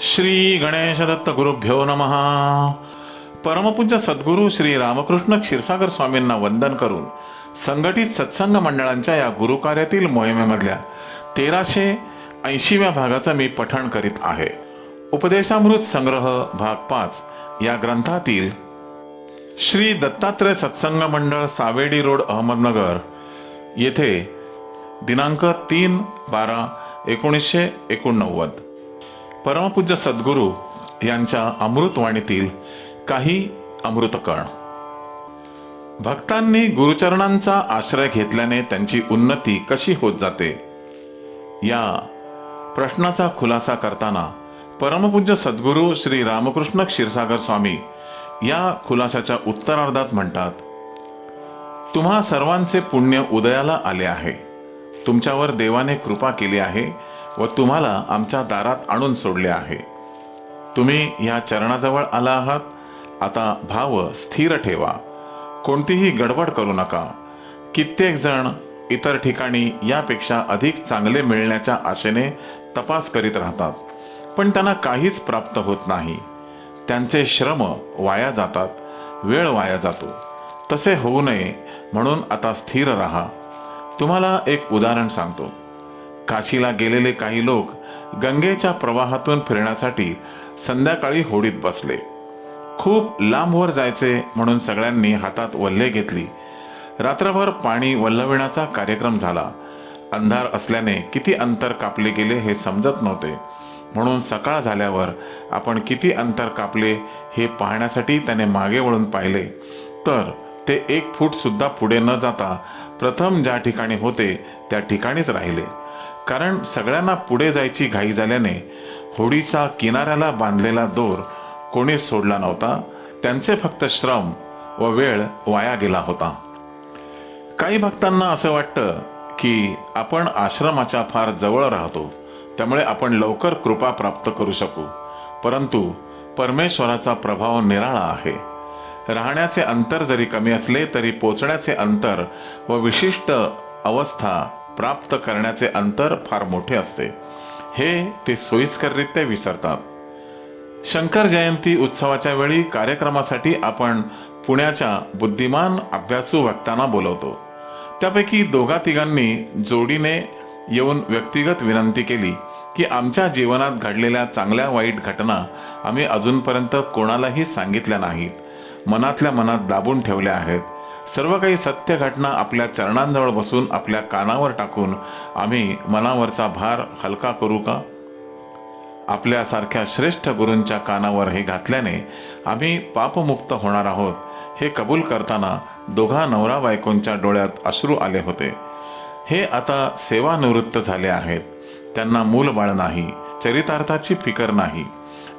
श्री गणेश दत्त गुरुभ्यो नम. परमपूज्य सद्गुरू श्री रामकृष्ण क्षीरसागर स्वामींना वंदन करून संघटित सत्संग मंडळांच्या या गुरुकार्यातील मोहिमेमधल्या तेराशे ऐंशीव्या भागाचं मी पठण करीत आहे. उपदेशामृत संग्रह भाग पाच या ग्रंथातील श्री दत्तात्रय सत्संग मंडळ सावेडी रोड अहमदनगर येथे दिनांक तीन बारा एकोणीसशे एकोणनव्वद. परमपूज्य सद्गुरू यांच्या अमृतवाणीतील काही अमृतकण भक्तांनी गुरुचरणांचा आश्रय घेतल्याने त्यांची उन्नती कशी होत जाते? या प्रश्नाचा खुलासा करताना परमपूज्य सद्गुरू श्री रामकृष्ण क्षीरसागर स्वामी या खुलाशाच्या उत्तरार्धात म्हणतात तुम्हा सर्वांचे पुण्य उदयाला आले आहे. तुमच्यावर देवाने कृपा केली आहे. व तुम्हाला आमच्या दारात आणून सोडले आहे. तुम्ही या चरणाजवळ आला आहात. आता भाव स्थिर ठेवा. कोणतीही गडबड करू नका. कित्येक जण इतर ठिकाणी यापेक्षा अधिक चांगले मिळण्याच्या आशेने तपास करीत राहतात. पण त्यांना काहीच प्राप्त होत नाही. त्यांचे श्रम वाया जातात. वेळ वाया जातो. तसे होऊ नये म्हणून आता स्थिर राहा. तुम्हाला एक उदाहरण सांगतो. काशीला गेलेले काही लोक गंगेच्या प्रवाहातून फिरण्यासाठी संध्याकाळी होडीत बसले. खूप लांबवर जायचे म्हणून सगळ्यांनी हातात वल्हे घेतली. रात्रभर पाणी वल्लविण्याचा कार्यक्रम झाला. अंधार असल्याने किती अंतर कापले गेले हे समजत नव्हते. म्हणून सकाळ झाल्यावर आपण किती अंतर कापले हे पाहण्यासाठी त्याने मागे वळून पाहिले. तर ते एक फूट सुद्धा पुढे न जाता प्रथम ज्या ठिकाणी होते त्या ठिकाणीच राहिले. कारण सगळ्यांना पुढे जायची घाई झाल्याने होडीचा किनाऱ्याला बांधलेला दोर कोणी सोडला नव्हता. त्यांचे फक्त श्रम व वेळ वाया गेला होता. काही भक्तांना असं वाटतं की आपण आश्रमाच्या फार जवळ राहतो. त्यामुळे आपण लवकर कृपा प्राप्त करू शकू. परंतु परमेश्वराचा प्रभाव निराळा आहे. राहण्याचे अंतर जरी कमी असले तरी पोचण्याचे अंतर व विशिष्ट अवस्था प्राप्त करण्याचे अंतर फार मोठे असते. हे ते सोयीस्कररित्या विसरतात. शंकर जयंती उत्सवाच्या वेळी कार्यक्रमासाठी आपण पुण्याच्या बुद्धिमान अभ्यासू वक्तांना बोलवतो. त्यापैकी दोघा तिघांनी जोडीने येऊन व्यक्तिगत विनंती केली की आमच्या जीवनात घडलेल्या चांगल्या वाईट घटना आम्ही अजूनपर्यंत कोणालाही सांगितल्या नाहीत. मनातल्या मनात दाबून ठेवल्या आहेत. सर्व काही सत्य घटना आपल्या चरणांजवळ बसून आपल्या कानावर टाकून आम्ही मनावरचा भार हलका करू का? आपल्यासारख्या श्रेष्ठ गुरूंच्या कानावर हे घातल्याने आम्ही पापमुक्त होणार आहोत हे कबूल करताना दोघा नवरा बायकोंच्या डोळ्यात अश्रू आले होते. हे आता सेवानिवृत्त झाले आहेत. त्यांना मूलबाळ नाही चरितार्थाची फिकर नाही.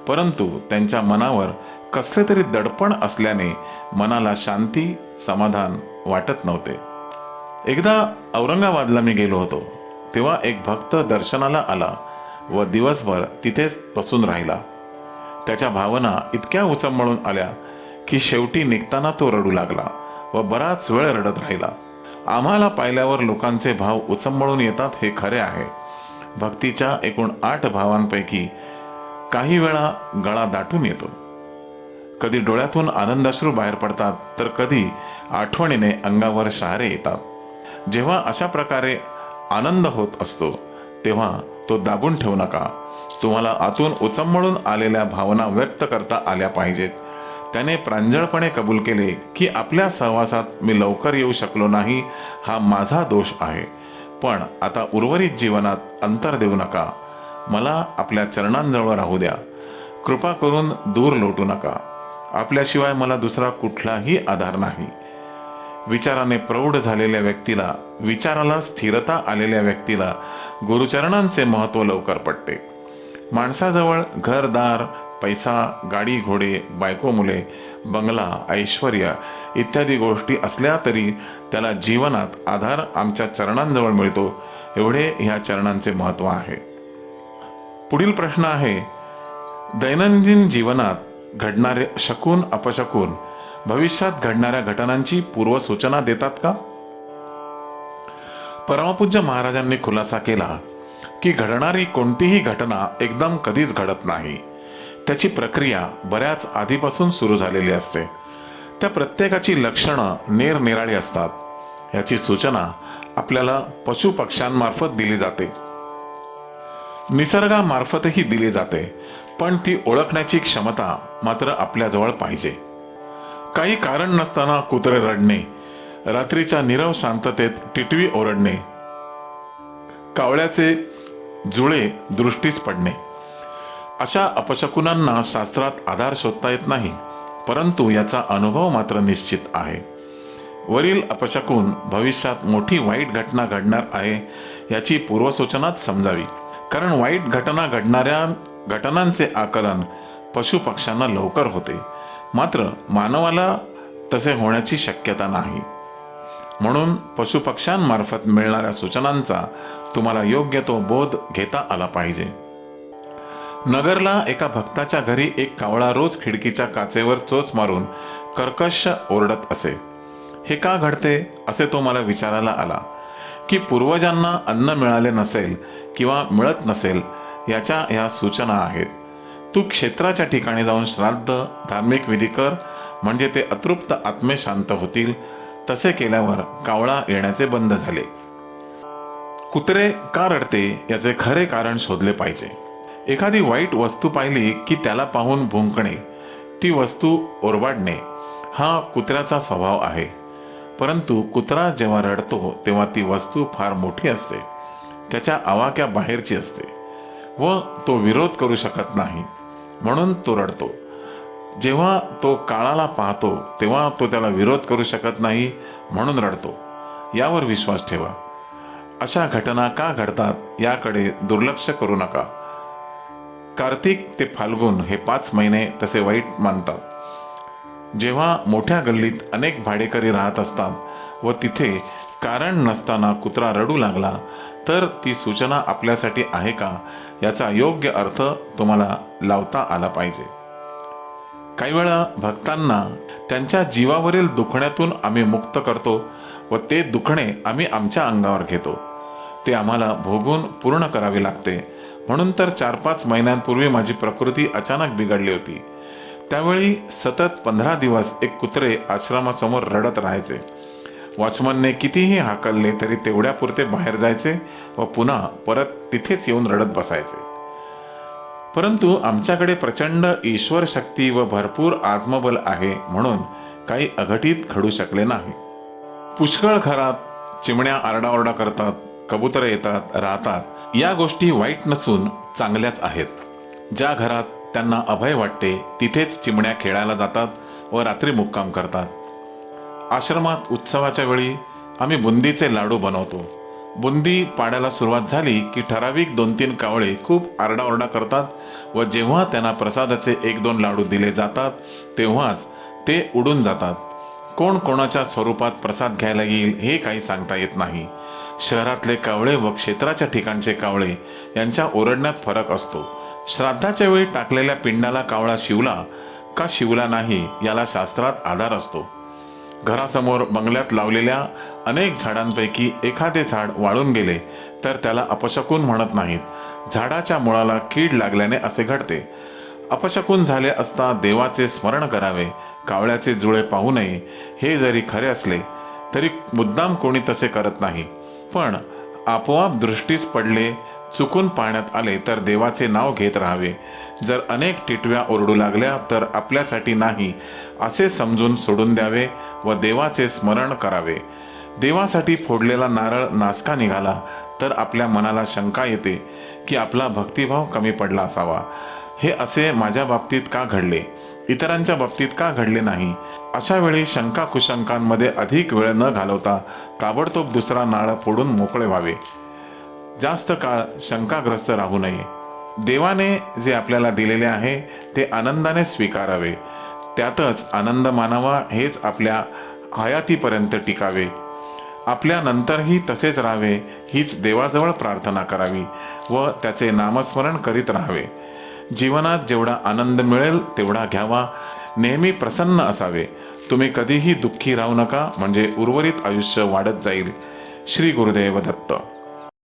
परंतु त्यांच्या मनावर कसले तरी दडपण असल्याने मनाला शांती समाधान वाटत नव्हते. एकदा औरंगाबादला मी गेलो होतो तेव्हा एक भक्त दर्शनाला आला व दिवसभर तिथेच बसून राहिला. त्याच्या भावना इतक्या उचंबळून आल्या की शेवटी निघताना तो रडू लागला व बराच वेळ रडत राहिला. आम्हाला पाहिल्यावर लोकांचे भाव उचंबळून येतात हे खरे आहे. भक्तीच्या एकूण आठ भावांपैकी काही वेळा गळा दाटून येतो. कधी डोळ्यातून आनंदाश्रू बाहेर पडतात तर कधी आठवणीने अंगावर शहारे येतात. जेव्हा अशा प्रकारे आनंद होत असतो तेव्हा तो दाबून ठेवू नका. तुम्हाला आतून उचंबळून आलेल्या भावना व्यक्त करता आल्या पाहिजेत. त्याने प्रांजळपणे कबूल केले की आपल्या सहवासात मी लवकर येऊ शकलो नाही हा माझा दोष आहे. पण आता उर्वरित जीवनात अंतर देऊ नका. मला आपल्या चरणांजवळ राहू द्या. कृपा करून दूर लोटू नका. आपल्याशिवाय मला दुसरा कुठलाही आधार नाही. विचाराने प्रौढ झालेल्या व्यक्तीला विचाराला स्थिरता आलेल्या व्यक्तीला गुरुचरणांचे महत्त्व लवकर पडते माणसाजवळ घरदार पैसा गाडी घोडे बायको मुले बंगला ऐश्वर इत्यादी गोष्टी असल्या तरी त्याला जीवनात आधार आमच्या चरणांजवळ मिळतो. एवढे ह्या चरणांचे महत्त्व आहे. पुढील प्रश्न आहे दैनंदिन जीवनात घडणारे शकून अपशकून भविष्यात घडणाऱ्या घटनांची पूर्वसूचना देतात का? परमपूज्य महाराजांनी खुलासा केला की घडणारी कोणतीही घटना एकदम कधीच घडत नाही. त्याची प्रक्रिया बऱ्याच आधीपासून सुरू झालेली असते. त्या प्रत्येकाची लक्षणं निरनिराळी असतात. याची सूचना आपल्याला पशुपक्ष्यांमार्फत दिली जाते. निसर्गामार्फतही दिली जाते. पण ती ओळखण्याची क्षमता मात्र आपल्याजवळ पाहिजे. काही कारण नसताना कुत्रे रडणे रात्रीच्या निरव शांततेत टिटवी ओरडणे कावळ्याचे जुळे दृष्टीस पडणे. अशा अपशकुनांना शास्त्रात आधार शोधता येत नाही परंतु याचा अनुभव मात्र निश्चित आहे. वरील अपशकून भविष्यात मोठी वाईट घटना घडणार आहे याची पूर्वसूचनाच समजावी. कारण वाईट घटना घडणाऱ्या घटनांचे आकलन पशुपक्ष्यांना लवकर होते. मात्र मानवाला तसे होण्याची शक्यता नाही. म्हणून पशुपक्ष्यांमार्फत मिळणाऱ्या सूचनांचा तुम्हाला योग्य तो बोध घेता आला पाहिजे. नगरला एका भक्ताच्या घरी एक कावळा रोज खिडकीच्या काचेवर चोच मारून कर्कश ओरडत असे. हे का घडते? असे तो मला विचारायला आला. की पूर्वजांना अन्न मिळाले नसेल किंवा मिळत नसेल याच्या ह्या सूचना आहेत. तू क्षेत्राच्या ठिकाणी जाऊन श्राद्ध धार्मिक विधी कर म्हणजे ते अतृप्त आत्मे शांत होतील. तसे केल्यावर कावळा येण्याचे बंद झाले. कुत्रे का रडते याचे खरे कारण शोधले पाहिजे. एखादी वाईट वस्तू पाहिली की त्याला पाहून भुंकणे ती वस्तू ओरबाडणे हा कुत्र्याचा स्वभाव आहे. परंतु कुत्रा जेव्हा रडतो तेव्हा ती वस्तू फार मोठी असते. त्याच्या आवाक्या बाहेरची असते. व तो विरोध करू शकत नाही. म्हणून तो रडतो. जेव्हा तो काळाला पाहतो तेव्हा तो त्याला विरोध करू शकत नाही म्हणून रडतो. यावर विश्वास ठेवा. अशा घटना का घडतात याकडे दुर्लक्ष करू नका. कार्तिक ते फाल्गुन हे पाच महिने तसे वाईट मानतात. जेव्हा मोठ्या गल्लीत अनेक भाडेकरी राहत असतात व तिथे कारण नसताना कुत्रा रडू लागला तर ती सूचना आपल्यासाठी आहे का? याचा योग्य अर्थ तुम्हाला लावता आला पाहिजे. काही वेळा भक्तांना त्यांच्या जीवावरील दुखण्यातून आम्ही मुक्त करतो व ते दुखणे आम्ही आमच्या अंगावर घेतो. ते आम्हाला भोगून पूर्ण करावे लागते. म्हणून तर चार पाच महिन्यांपूर्वी माझी प्रकृती अचानक बिघडली होती. त्यावेळी सतत पंधरा दिवस एक कुत्रे आश्रमासमोर रडत राहायचे. वॉचमनने कितीही हाकलले तरी तेवढ्यापुरते बाहेर जायचे व पुन्हा परत तिथेच येऊन रडत बसायचे. परंतु आमच्याकडे प्रचंड ईश्वर शक्ती व भरपूर आत्मबल आहे म्हणून काही अघटित घडू शकले नाही. पुष्कळ घरात चिमण्या आरडाओरडा करतात कबुतर येतात राहतात. या गोष्टी वाईट नसून चांगल्याच आहेत. ज्या घरात त्यांना अभय वाटते तिथेच चिमण्या खेळायला जातात व रात्री मुक्काम करतात. आश्रमात उत्सवाच्या वेळी आम्ही बुंदीचे लाडू बनवतो. बुंदी पाडायला सुरुवात झाली की ठराविक दोन तीन कावळे खूप आरडाओरडा करतात व जेव्हा त्यांना प्रसादाचे एक दोन लाडू दिले जातात तेव्हाच ते उडून जातात. कोण कोणाच्या स्वरूपात प्रसाद घ्यायला येईल हे काही सांगता येत नाही. शहरातले कावळे व क्षेत्राच्या ठिकाणचे कावळे यांच्या ओरडण्यात फरक असतो. श्राद्धाच्या वेळी टाकलेल्या पिंडाला कावळा शिवला का शिवला नाही याला शास्त्रात आधार असतो. घरासमोर बंगल्यात लावलेल्या अनेक झाडांपैकी एखादे झाड वाळून गेले तर त्याला अपशकून म्हणत नाहीत. झाडाच्या मुळाला कीड लागल्याने असे घडते. अपशकून झाले असता देवाचे स्मरण करावे कावळ्याचे जुळे पाहू नये हे जरी खरे असले तरी मुद्दाम कोणी तसे करत नाही. पण आपोआप दृष्टीस पडले चुकून पाहण्यात आले तर देवाचे नाव घेत राहावे. जर अनेक टिटव्या ओरडू लागल्या तर आपल्यासाठी नाही असे समजून सोडून द्यावे. व देवाचे स्मरण करावे. देवासाठी फोडलेला नारळ नासका निघाला तर आपल्या मनाला शंका येते की आपला भक्तिभाव कमी पडला असावा. हे असे माझ्या बाबतीत का घडले? इतरांच्या बाबतीत का घडले नाही? अशा वेळी शंका कुशंकांमध्ये अधिक वेळ न घालवता ताबडतोब दुसरा नारळ फोडून मोकळे व्हावे. जास्त काळ शंकाग्रस्त राहू नये. देवाने जे आपल्याला दिलेले आहे ते आनंदाने स्वीकारावे. त्यातच आनंद मानावा हेच आपल्या हयातीपर्यंत टिकावे. आपल्या नंतरही तसेच राहावे हीच देवाजवळ प्रार्थना करावी व त्याचे नामस्मरण करीत राहावे. जीवनात जेवढा आनंद मिळेल तेवढा घ्यावा. नेहमी प्रसन्न असावे. तुम्ही कधीही दुःखी राहू नका म्हणजे उर्वरित आयुष्य वाढत जाईल. श्री गुरुदेव दत्त.